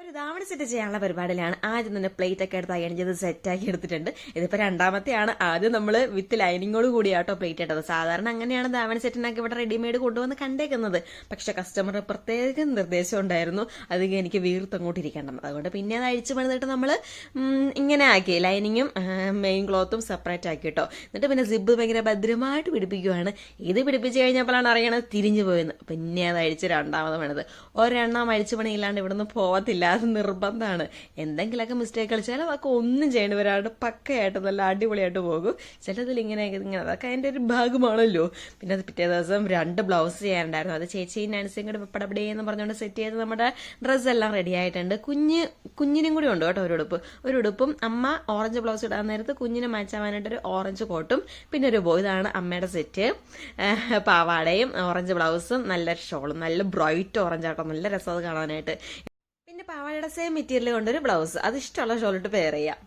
ഒരു ദാവണി സെറ്റ് ചെയ്യാനുള്ള പരിപാടിയിലാണ്. ആദ്യം തന്നെ പ്ലേറ്റ് ഒക്കെ എടുത്ത് അയൺ ചെയ്ത് സെറ്റാക്കി എടുത്തിട്ടുണ്ട്. ഇതിപ്പോ രണ്ടാമത്തെയാണ്. ആദ്യം നമ്മൾ വിത്ത് ലൈനിങ്ങോട് കൂടി ആട്ടോ പ്ലേറ്റ് ഇട്ടത്. സാധാരണ അങ്ങനെയാണ് ദാവണി സെറ്റിനൊക്കെ ഇവിടെ റെഡിമെയ്ഡ് കൊണ്ടുവന്ന് കണ്ടേക്കുന്നത്. പക്ഷെ കസ്റ്റമർ പ്രത്യേക നിർദ്ദേശം ഉണ്ടായിരുന്നു. അത് എനിക്ക് വീർത്ത് അങ്ങോട്ട് ഇരിക്കേണ്ടത് അതുകൊണ്ട് പിന്നെ അത് അഴിച്ചു പണിതിട്ട് നമ്മൾ ഇങ്ങനെ ആക്കി. ലൈനിങ്ങും മെയിൻ ക്ലോത്തും സെപ്പറേറ്റ് ആക്കി കേട്ടോ എന്നിട്ട് പിന്നെ സിബ് ഭയങ്കര ഭദ്രമായിട്ട് പിടിപ്പിക്കുവാണ്. ഇത് പിടിപ്പിച്ച് കഴിഞ്ഞപ്പോഴാണ് അറിയണത് തിരിഞ്ഞു പോയെന്ന്. പിന്നെ അത് അഴിച്ച് രണ്ടാമത് പണിത്. ഒരെണ്ണം അഴിച്ചു പണിയില്ലാണ്ട് ഇവിടുന്ന് പോകത്തില്ല. അത് നിർബന്ധമാണ്. എന്തെങ്കിലുമൊക്കെ മിസ്റ്റേക്ക് കളിച്ചാൽ അതൊക്കെ ഒന്നും ചെയ്യേണ്ടി വരാണ്ട് പക്കയായിട്ട് നല്ല അടിപൊളിയായിട്ട് പോകും. ചിലതിൽ ഇങ്ങനെ ഇങ്ങനെ അതൊക്കെ അതിന്റെ ഒരു ഭാഗമാണല്ലോ. പിന്നെ അത് പിറ്റേ ദിവസം രണ്ട് ബ്ലൗസ് ചെയ്യാനുണ്ടായിരുന്നു. അത് ചേച്ചി നാൻസിയും കൂടെ പടപടേ എന്ന് പറഞ്ഞുകൊണ്ട് സെറ്റ് ചെയ്ത് നമ്മുടെ ഡ്രസ്സ് എല്ലാം റെഡി ആയിട്ടുണ്ട്. കുഞ്ഞ് കുഞ്ഞിനും കൂടി ഉണ്ട് കേട്ടോ ഒരു ഉടുപ്പ്. ഒരു ഉടുപ്പും അമ്മ ഓറഞ്ച് ബ്ലൗസ് ഇടാൻ നേരത്ത് കുഞ്ഞിനെ മാച്ചാവാനായിട്ട് ഒരു ഓറഞ്ച് കോട്ടും പിന്നെ ഒരു ബോ ഇതാണ് അമ്മയുടെ സെറ്റ് പാവാടയും ഓറഞ്ച് ബ്ലൗസും നല്ല ഷോളും നല്ല ബ്രൈറ്റ് ഓറഞ്ച് ആട്ടോ. നല്ല രസം അത് കാണാനായിട്ട്. പിന്നെ സെയിം മെറ്റീരിയൽ കൊണ്ടൊരു ബ്ലൗസ് അത് ഇഷ്ടമുള്ള ഷോളിട്ട് പെയർ ചെയ്യാം.